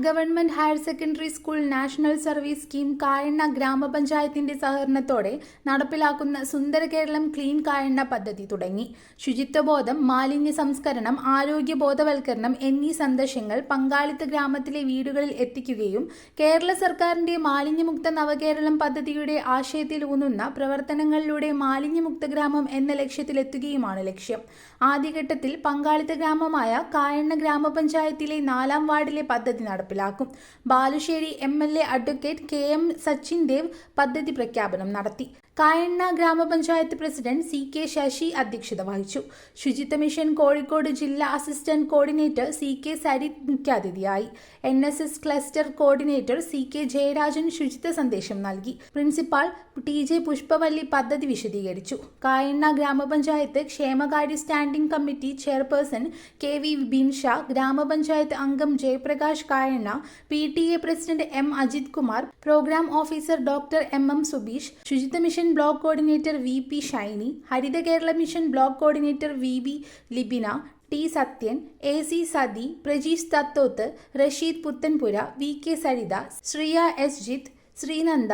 Government higher secondary school national service scheme Kayanna ഗ്രാമപഞ്ചായത്തിന്റെ സഹകരണത്തോടെ നടപ്പിലാക്കുന്ന സുന്ദര കേരളം ക്ലീൻ കായണ്ണ പദ്ധതി തുടങ്ങി. ശുചിത്വബോധം മാലിന്യ സംസ്കരണം ആരോഗ്യ ബോധവൽക്കരണം എന്നീ സന്ദേശങ്ങൾ പങ്കാളിത്ത ഗ്രാമത്തിലെ വീടുകളിൽ എത്തിക്കുകയും കേരള സർക്കാരിന്റെ മാലിന്യമുക്ത നവകേരളം പദ്ധതിയുടെ ആശയത്തിൽ ഊന്നുന്ന പ്രവർത്തനങ്ങളിലൂടെ മാലിന്യമുക്ത ഗ്രാമം എന്ന ലക്ഷ്യത്തിലെത്തുകയുമാണ് ലക്ഷ്യം. ആദ്യഘട്ടത്തിൽ പങ്കാളിത്ത ഗ്രാമമായ കായണ്ണ ഗ്രാമപഞ്ചായത്തിലെ നാലാം വാർഡിലെ പദ്ധതി നടപ്പിലാക്കും. Balussery M L A advocate K M Sachin Dev പദ്ധതി പ്രഖ്യാപനം നടത്തി. കായണ്ണ ഗ്രാമപഞ്ചായത്ത് പ്രസിഡന്റ് സി കെ ശശി അധ്യക്ഷത വഹിച്ചു. ശുചിത്വ മിഷൻ കോഴിക്കോട് ജില്ലാ assistant coordinator C K Sarith മുഖ്യാതിഥിയായി. N S S cluster coordinator C K Jayarajan ശുചിത്വ സന്ദേശം നൽകി. പ്രിൻസിപ്പാൾ ടി ജെ പുഷ്പവല്ലി പദ്ധതി വിശദീകരിച്ചു. കായണ്ണ ഗ്രാമപഞ്ചായത്ത് ക്ഷേമകാര്യ standing committee chairperson K V Binsha ഗ്രാമപഞ്ചായത്ത് അംഗം Jayaprakash Kayanna P T A president M Ajith Kumar programme officer doctor M M Subeesh ശുചിത്വ block coordinator V P Shiny Haritha Kerala mission block coordinator V B Libina T Sathyan A C Sathi Prajeesh Thathoth Rasheed Puthanpura V K Saritha Shriya S Jith Sreenanda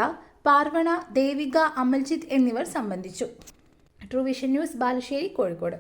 Parvana Devika Amaljith എന്നിവർ സംബന്ധിച്ചു. True vision news Balussery Kozhikode.